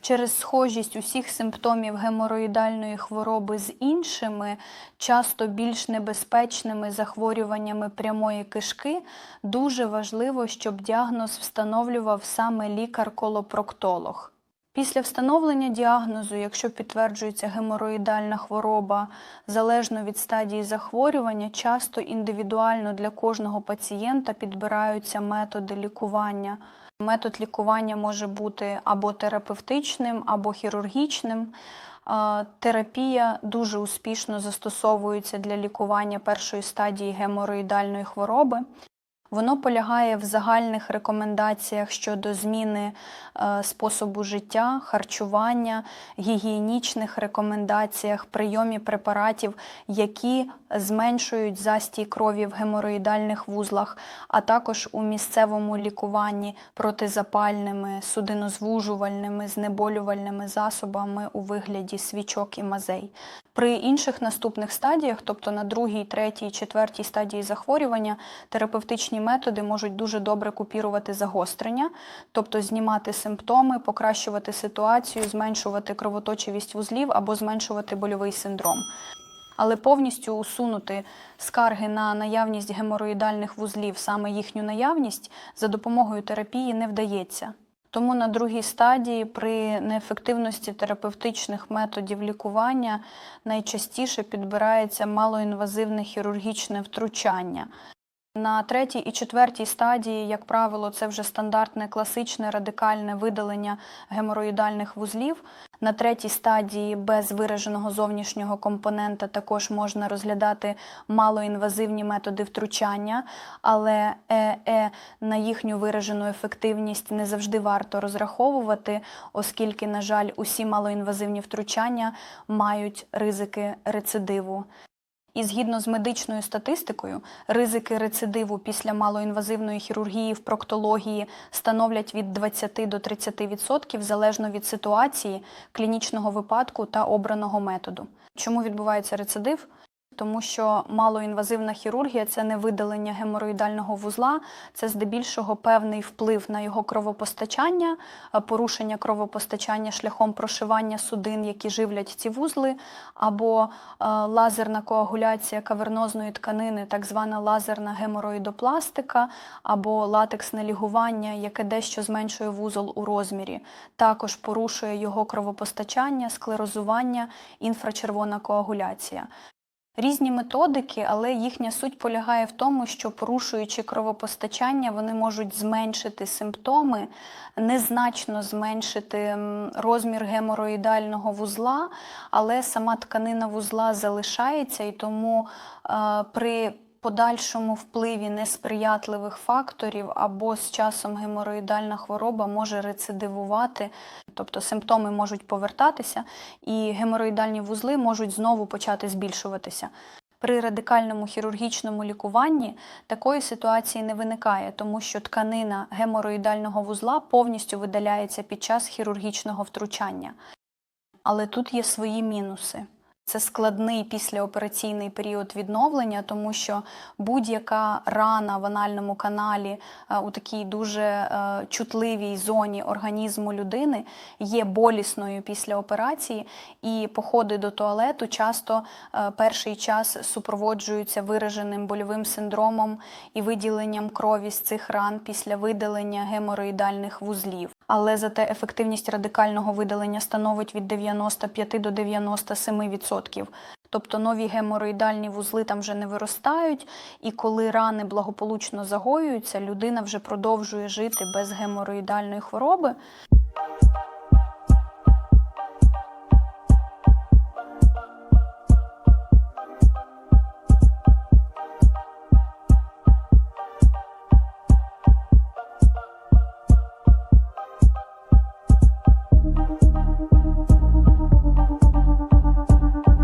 Через схожість усіх симптомів геморроїдальної хвороби з іншими, часто більш небезпечними захворюваннями прямої кишки, дуже важливо, щоб діагноз встановлював саме лікар-колопроктолог. Після встановлення діагнозу, якщо підтверджується геморроїдальна хвороба, залежно від стадії захворювання, часто індивідуально для кожного пацієнта підбираються методи лікування. Метод лікування може бути або терапевтичним, або хірургічним. Терапія дуже успішно застосовується для лікування першої стадії геморроїдальної хвороби. Воно полягає в загальних рекомендаціях щодо зміни е, способу життя, харчування, гігієнічних рекомендаціях, прийомі препаратів, які зменшують застій крові в геморроїдальних вузлах, а також у місцевому лікуванні протизапальними, судинозвужувальними, знеболювальними засобами у вигляді свічок і мазей. При інших наступних стадіях, тобто на другій, третій, четвертій стадії захворювання, терапевтичні методи можуть дуже добре купірувати загострення, тобто знімати симптоми, покращувати ситуацію, зменшувати кровоточивість вузлів або зменшувати больовий синдром. Але повністю усунути скарги на наявність геморроїдальних вузлів, саме їхню наявність, за допомогою терапії не вдається. Тому на другій стадії при неефективності терапевтичних методів лікування найчастіше підбирається малоінвазивне хірургічне втручання. На третій і четвертій стадії, як правило, це вже стандартне класичне радикальне видалення геморроїдальних вузлів. На третій стадії без вираженого зовнішнього компонента також можна розглядати малоінвазивні методи втручання, але ЕЕ на їхню виражену ефективність не завжди варто розраховувати, оскільки, на жаль, усі малоінвазивні втручання мають ризики рецидиву. І згідно з медичною статистикою, ризики рецидиву після малоінвазивної хірургії в проктології становлять від 20 до 30% залежно від ситуації, клінічного випадку та обраного методу. Чому відбувається рецидив? Тому що малоінвазивна хірургія це не видалення геморроїдального вузла, це здебільшого певний вплив на його кровопостачання, е, порушення кровопостачання шляхом прошивання судин, які живлять ці вузли, або е, лазерна коагуляція кавернозної тканини, так звана лазерна геморроїдопластика, або латексне лігування, яке дещо зменшує вузол у розмірі, також порушує його кровопостачання, склерозування, інфрачервона коагуляція. Різні методики, але їхня суть полягає в тому, що порушуючи кровопостачання, вони можуть зменшити симптоми, незначно зменшити розмір геморроїдального вузла, але сама тканина вузла залишається, і тому е, при подальшому впливі несприятливих факторів або з часом геморроїдальна хвороба може рецидивувати, тобто симптоми можуть повертатися, і геморроїдальні вузли можуть знову почати збільшуватися. При радикальному хірургічному лікуванні такої ситуації не виникає, тому що тканина геморроїдального вузла повністю видаляється під час хірургічного втручання. Але тут є свої мінуси. Це складний післяопераційний період відновлення, тому що будь-яка рана в анальному каналі е, у такій дуже е, чутливій зоні організму людини є болісною після операції, і походи до туалету часто е, перший час супроводжуються вираженим больовим синдромом і виділенням крові з цих ран після видалення геморроїдальних вузлів. Але зате ефективність радикального видалення становить від 95 до 97%. Тобто нові геморроїдальні вузли там вже не виростають, і коли рани благополучно загоюються, людина вже продовжує жити без геморроїдальної хвороби.